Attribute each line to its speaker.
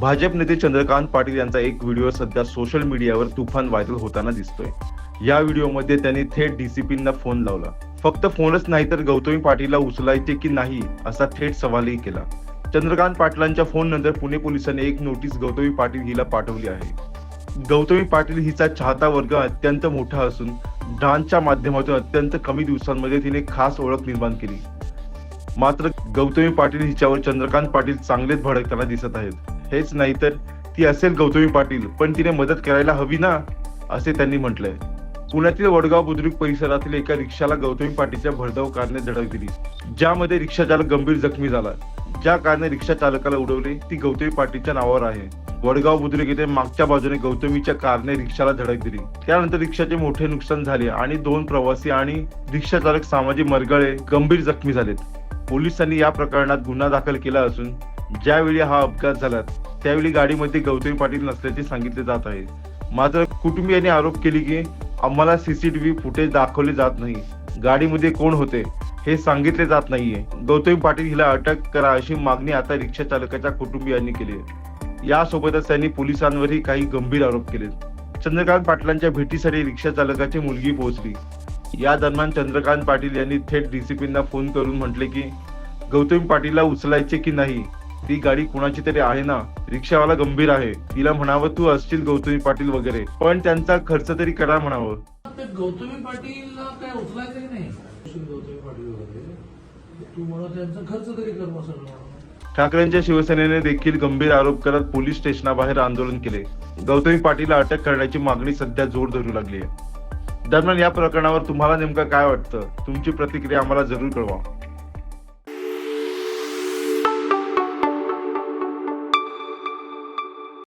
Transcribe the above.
Speaker 1: भाजप नेते चंद्रकांत पाटील यांचा एक व्हिडिओ सध्या सोशल मीडियावर तुफान व्हायरल होताना दिसतोय. या व्हिडिओमध्ये त्यांनी थेट डीसीपींना फोन लावला. फक्त फोनच नाही तर गौतमी पाटीलला उचलायचे की नाही असा थेट सवालही केला. चंद्रकांत पाटलांच्या फोन नंतर पुणे पोलिसांनी एक नोटीस गौतमी पाटील हिला पाठवली आहे. गौतमी पाटील हिचा चाहता वर्ग अत्यंत मोठा असून डान्सच्या माध्यमातून अत्यंत कमी दिवसांमध्ये तिने खास ओळख निर्माण केली. मात्र गौतमी पाटील हिच्यावर चंद्रकांत पाटील चांगलेच भडकताना दिसत आहेत. हेच नाही तर ती असेल गौतमी पाटील पण तिने मदत करायला हवी ना असे त्यांनी म्हटलंय. पुण्यातील वडगाव बुद्रुक परिसरातील एका रिक्षाला गौतमी पाटीलच्या भरधाव कारने धडक दिली. ज्यामध्ये रिक्षा चालक गंभीर जखमी झाला. ज्या कारने रिक्षा चालकाला उडवले ती गौतमी पाटीलच्या नावावर आहे. वडगाव बुद्रुक येथे मागच्या बाजूने गौतमीच्या कारने रिक्षाला धडक दिली. त्यानंतर रिक्षाचे मोठे नुकसान झाले आणि दोन प्रवासी आणि रिक्षा चालक सामाजिक मरगळे गंभीर जखमी झालेत. पोलिसांनी या प्रकरणात गुन्हा दाखल केला असून ज्यावेळी हा अपघात झाला त्यावेळी गाडीमध्ये गौतमी पाटील नसल्याचे सांगितले जात आहे. मात्र कुटुंबियांनी आरोप केले की आम्हाला सीसीटीव्ही फुटेज दाखवले जात नाही. गाडीमध्ये कोण होते हे सांगितले जात नाहीये. गौतमी पाटील हिला अटक करा अशी मागणी आता रिक्षा चालकाच्या कुटुंबियांनी केली आहे. यासोबतच त्यांनी पोलिसांवरही काही गंभीर आरोप केले. चंद्रकांत पाटलांच्या भेटीसाठी रिक्षा चालकाची मुलगी पोहोचली. या दरम्यान चंद्रकांत पाटील यांनी थेट डीसीपींना फोन करून म्हटले की गौतमी पाटीलला उचलायचे की नाही? ती गाडी कुणाची तरी आहे ना? रिक्षावाला गंभीर आहे. तिला म्हणावं तू असशील गौतमी पाटील वगैरे. पण त्यांचा खर्च तरी करा म्हणावं.
Speaker 2: गौतमी पाटीलला काय उचलायचं नाही? गौतमी पाटील वगैरे. तू मला त्यांचा खर्च तरी कर मग सगळं
Speaker 1: ठाकरेंच्या शिवसेनेने देखील गंभीर आरोप करत पोलीस स्टेशनाबाहेर आंदोलन केले. गौतमी पाटीलला अटक करण्याची मागणी सध्या जोर धरू लागली आहे. दरम्यान या प्रकरणावर तुम्हाला नेमकं काय वाटतं? तुमची प्रतिक्रिया आम्हाला जरूर कळवा.